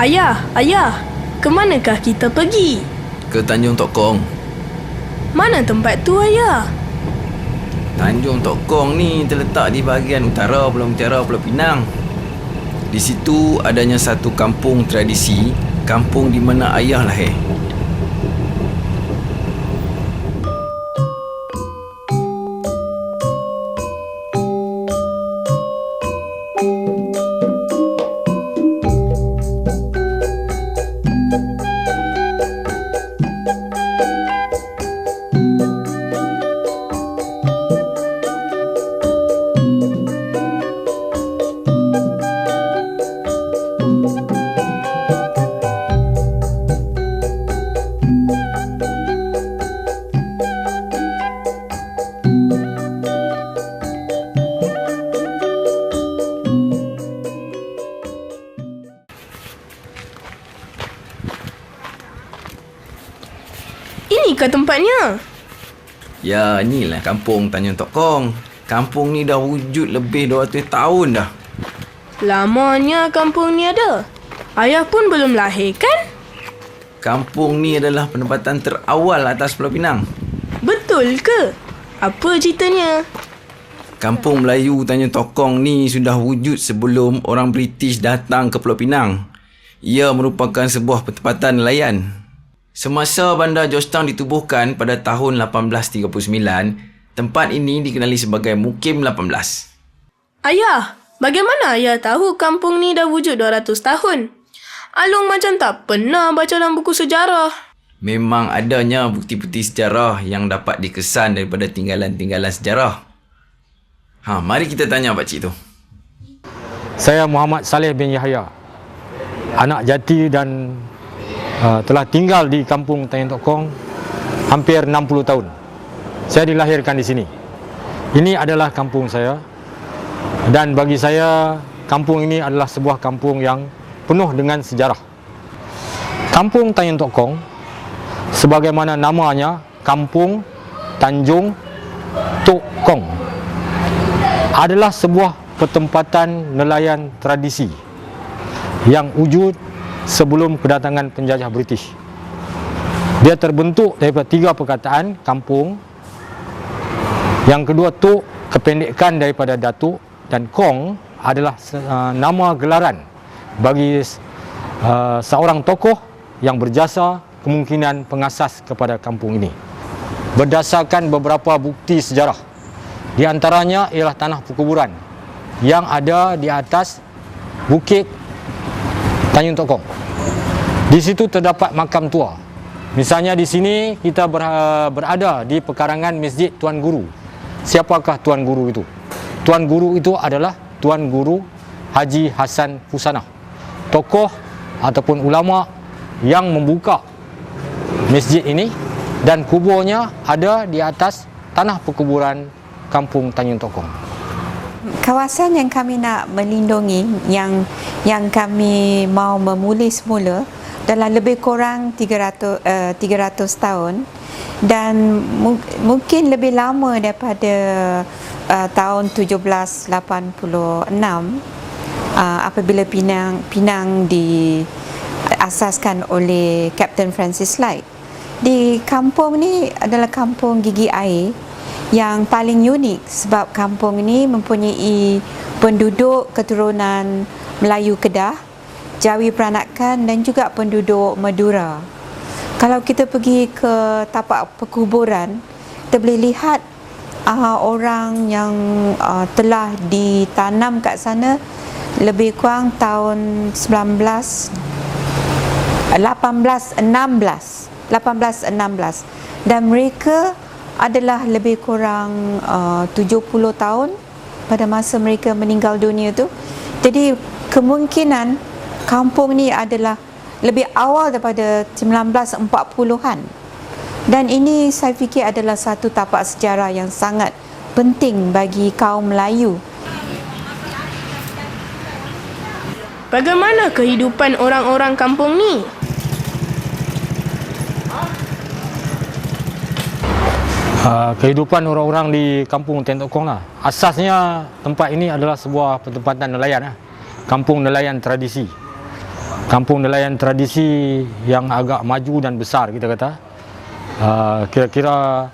Ayah, ayah, ke manakah kita pergi? Ke Tanjung Tok Kong. Mana tempat tu ayah? Tanjung Tok Kong ni terletak di bahagian utara Pulau Mutiara Pulau Pinang. Di situ adanya satu kampung tradisi, kampung di mana ayah lahir. Tempatnya? Ya, inilah kampung Tanjung Tok Kong. Kampung ni dah wujud lebih 200 tahun dah. Lamanya kampung ni ada. Ayah pun belum lahir kan? Kampung ni adalah penempatan terawal atas Pulau Pinang. Betul ke? Apa ceritanya? Kampung Melayu Tanjung Tokong ni sudah wujud sebelum orang British datang ke Pulau Pinang. Ia merupakan sebuah pertempatan nelayan. Semasa bandar Georgetown ditubuhkan pada tahun 1839, tempat ini dikenali sebagai Mukim 18. Ayah, bagaimana ayah tahu kampung ni dah wujud 200 tahun? Alung macam tak pernah baca dalam buku sejarah. Memang adanya bukti-bukti sejarah yang dapat dikesan daripada tinggalan-tinggalan sejarah. Ha, mari kita tanya pakcik tu. Saya Muhammad Saleh bin Yahya. Anak jati dan uh, telah tinggal di kampung Tanjung Tok Kong hampir 60 tahun. Saya dilahirkan di sini. Ini adalah kampung saya. Dan bagi saya kampung ini adalah sebuah kampung yang penuh dengan sejarah. Kampung Tanjung Tok Kong sebagaimana namanya Kampung Tanjung Tok Kong adalah sebuah pertempatan nelayan tradisi yang wujud sebelum kedatangan penjajah British. Dia terbentuk daripada tiga perkataan, kampung. Yang kedua, tok, kependekan daripada datuk dan kong adalah uh, nama gelaran bagi uh, seorang tokoh yang berjasa kemungkinan pengasas kepada kampung ini. Berdasarkan beberapa bukti sejarah, di antaranya ialah tanah perkuburan yang ada di atas bukit Tanjung Tokong. Di situ terdapat makam tua. Misalnya di sini kita ber, berada di pekarangan Masjid Tuan Guru. Siapakah Tuan Guru itu? Tuan Guru itu adalah Tuan Guru Haji Hasan Husanah. Tokoh ataupun ulama yang membuka masjid ini dan kuburnya ada di atas tanah perkuburan Kampung Tanjung Tokong. Kawasan yang kami nak melindungi yang yang kami mau memulih semula dalam lebih kurang 300 uh, 300 tahun dan mu- mungkin lebih lama daripada uh, tahun 1786 uh, apabila Pinang Pinang diasaskan oleh Captain Francis Light. Di kampung ni adalah kampung gigi air yang paling unik sebab kampung ini mempunyai penduduk keturunan Melayu Kedah, Jawi Peranakan dan juga penduduk Madura. Kalau kita pergi ke tapak perkuburan, kita boleh lihat uh, orang yang uh, telah ditanam kat sana lebih kurang tahun 19 1816 1816 dan mereka adalah lebih kurang uh, 70 tahun pada masa mereka meninggal dunia tu. Jadi kemungkinan kampung ni adalah lebih awal daripada 1940-an. Dan ini saya fikir adalah satu tapak sejarah yang sangat penting bagi kaum Melayu. Bagaimana kehidupan orang-orang kampung ni? Uh, kehidupan orang-orang di kampung Tentok Kong lah. Asasnya tempat ini adalah sebuah pertempatan nelayan lah. Kampung nelayan tradisi. kampung nelayan tradisi yang agak maju dan besar kita kata. Uh, kira-kira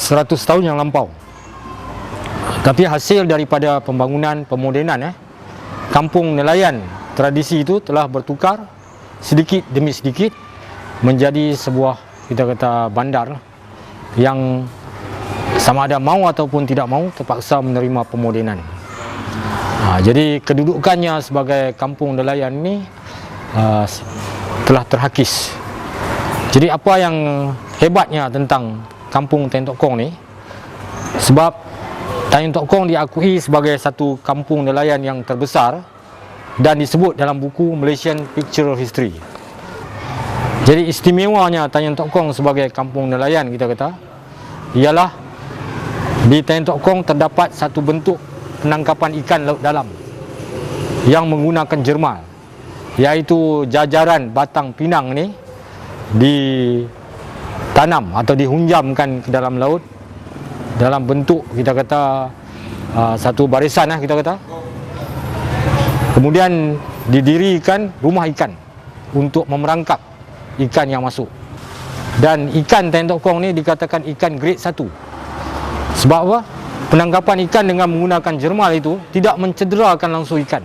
100 tahun yang lampau. Tapi hasil daripada pembangunan pemodenan eh kampung nelayan tradisi itu telah bertukar sedikit demi sedikit menjadi sebuah kita kata bandar yang sama ada mau ataupun tidak mau terpaksa menerima pemodenan. Ha, jadi kedudukannya sebagai kampung nelayan ini uh, telah terhakis. Jadi apa yang hebatnya tentang kampung Tanjung Tok Kong ni sebab Tanjung Tok Kong diakui sebagai satu kampung nelayan yang terbesar dan disebut dalam buku Malaysian Pictorial History. Jadi istimewanya Tanjung Tok Kong sebagai kampung nelayan kita kata ialah di Tanjung Tok Kong terdapat satu bentuk penangkapan ikan laut dalam yang menggunakan jermal iaitu jajaran batang pinang ni ditanam atau dihunjamkan ke dalam laut dalam bentuk kita kata uh, satu barisan lah kita kata. Kemudian didirikan rumah ikan untuk memerangkap ikan yang masuk. Dan ikan Tanjung Tok Kong ni dikatakan ikan grade 1 sebab apa? penangkapan ikan dengan menggunakan jermal itu tidak mencederakan langsung ikan.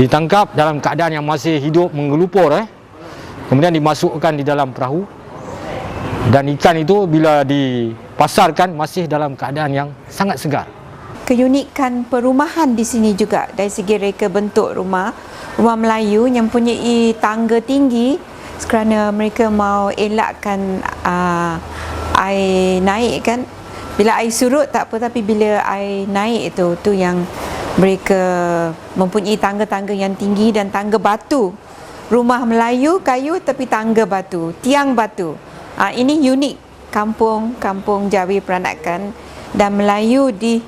Ditangkap dalam keadaan yang masih hidup menggelupur eh. Kemudian dimasukkan di dalam perahu. Dan ikan itu bila dipasarkan masih dalam keadaan yang sangat segar. Keunikan perumahan di sini juga. Dari segi reka bentuk rumah rumah Melayu yang punyai tangga tinggi kerana mereka mau elakkan uh, air naik kan? Bila air surut tak apa tapi bila air naik itu tu yang mereka mempunyai tangga-tangga yang tinggi dan tangga batu. Rumah Melayu kayu tapi tangga batu tiang batu. Uh, ini unik. Kampung kampung Jawi Peranakan dan Melayu di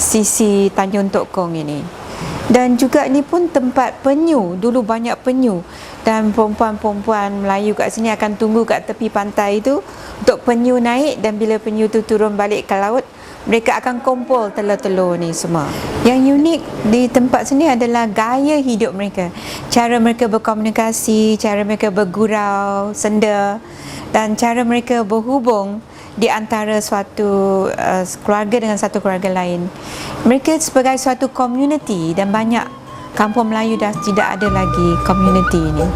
sisi Tanjung Tok Kong ini. Dan juga ni pun tempat penyu. Dulu banyak penyu dan perempuan-perempuan Melayu kat sini akan tunggu kat tepi pantai itu untuk penyu naik dan bila penyu tu turun balik ke laut mereka akan kumpul telur-telur ni semua. Yang unik di tempat sini adalah gaya hidup mereka. Cara mereka berkomunikasi, cara mereka bergurau, senda dan cara mereka berhubung di antara suatu uh, keluarga dengan satu keluarga lain. Mereka sebagai suatu community dan banyak kampung Melayu dah tidak ada lagi community ini.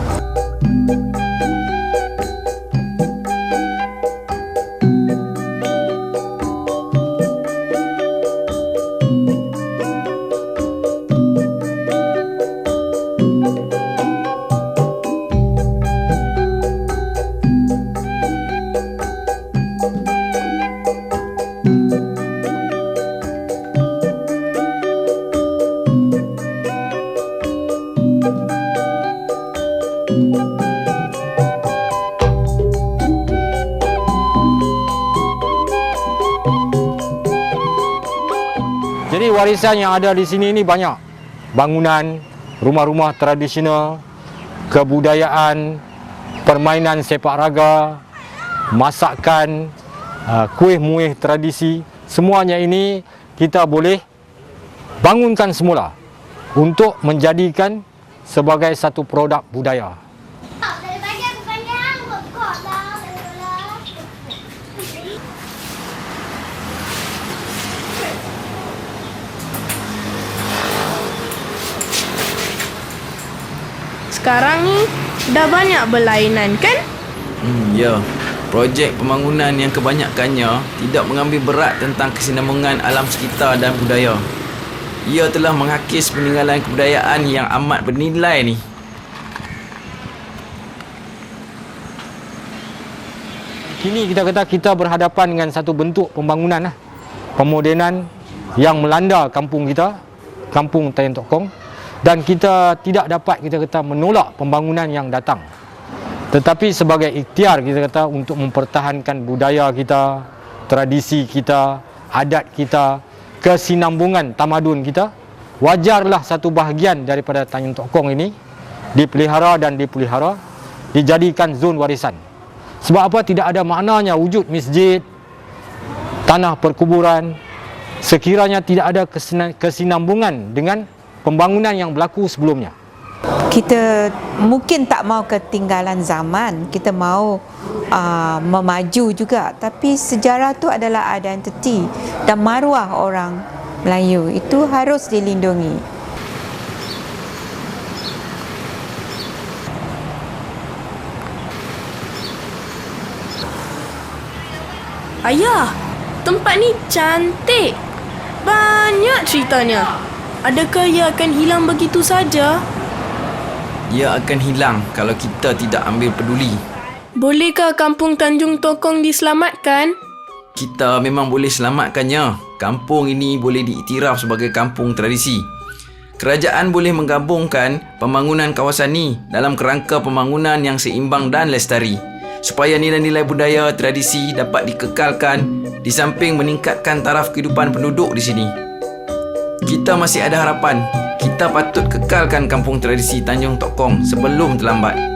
Jadi warisan yang ada di sini ini banyak. Bangunan, rumah-rumah tradisional, kebudayaan, permainan sepak raga, masakan, uh, kuih-muih tradisi, semuanya ini kita boleh bangunkan semula untuk menjadikan sebagai satu produk budaya. Dari pagi aku panjang, kok lah. lah. Sekarang ni dah banyak berlainan kan? Hmm, ya. Projek pembangunan yang kebanyakannya tidak mengambil berat tentang kesinambungan alam sekitar dan budaya. Ia telah menghakis peninggalan kebudayaan yang amat bernilai ni. Kini kita kata kita berhadapan dengan satu bentuk pembangunan lah. Pemodenan yang melanda kampung kita, kampung Tayan Tok Kong dan kita tidak dapat kita kata menolak pembangunan yang datang. Tetapi sebagai ikhtiar kita kata untuk mempertahankan budaya kita, tradisi kita, adat kita, kesinambungan tamadun kita, wajarlah satu bahagian daripada Tanjung Tok Kong ini dipelihara dan dipelihara, dijadikan zon warisan. Sebab apa tidak ada maknanya wujud masjid, tanah perkuburan sekiranya tidak ada kesina- kesinambungan dengan pembangunan yang berlaku sebelumnya. Kita mungkin tak mau ketinggalan zaman, kita mau uh, memaju juga. Tapi sejarah tu adalah identiti dan maruah orang Melayu. Itu harus dilindungi. Ayah, tempat ni cantik. Banyak ceritanya. Adakah ia akan hilang begitu saja? Ia akan hilang kalau kita tidak ambil peduli. Bolehkah kampung Tanjung Tokong diselamatkan? Kita memang boleh selamatkannya. Kampung ini boleh diiktiraf sebagai kampung tradisi. Kerajaan boleh menggabungkan pembangunan kawasan ini dalam kerangka pembangunan yang seimbang dan lestari supaya nilai-nilai budaya tradisi dapat dikekalkan di samping meningkatkan taraf kehidupan penduduk di sini. Kita masih ada harapan. Kita patut kekalkan kampung tradisi Tanjung Tokong sebelum terlambat.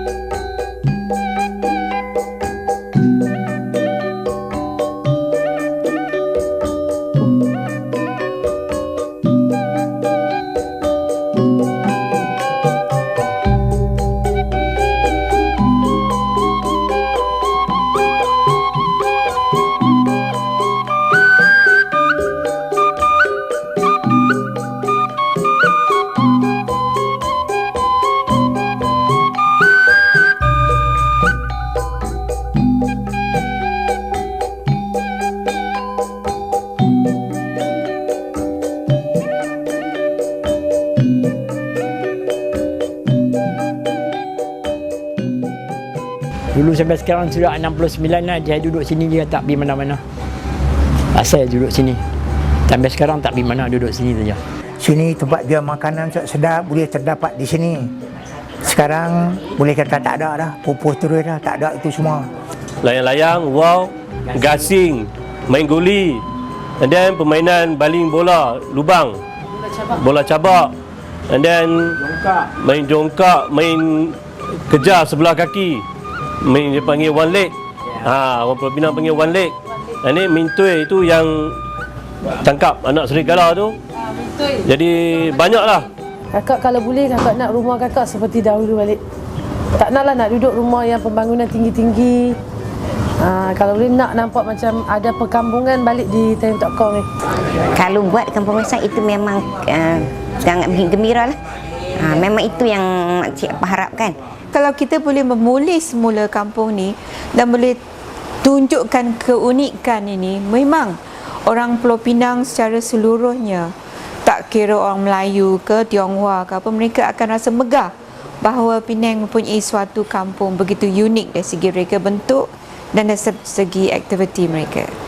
Dulu sampai sekarang sudah 69 lah dia duduk sini dia tak pergi mana-mana. Asal duduk sini. Sampai sekarang tak pergi mana duduk sini saja. Sini tempat jual makanan sedap boleh terdapat di sini. Sekarang boleh kata tak ada dah. Pupus terus dah. Tak ada itu semua. layang-layang, wow, gasing, main guli, and then permainan baling bola, lubang, bola cabak, and then main jongkak, main kejar sebelah kaki, main dia panggil one leg, ha, orang Pulau Pinang panggil one leg, and then main tui itu yang tangkap anak serigala tu, jadi banyak lah. Kakak kalau boleh kakak nak rumah kakak seperti dahulu balik. Tak naklah nak duduk rumah yang pembangunan tinggi-tinggi. Ha, kalau boleh nak nampak macam ada perkampungan balik di Tanjung Tok Kong ni. kalau buat kampung masak itu memang uh, sangat gembira lah. Ha, memang itu yang makcik harapkan. Kalau kita boleh memulih semula kampung ni dan boleh tunjukkan keunikan ini, memang orang Pulau Pinang secara seluruhnya tak kira orang Melayu ke Tionghoa ke apa mereka akan rasa megah bahawa Penang mempunyai suatu kampung begitu unik dari segi reka bentuk dan dari segi aktiviti mereka.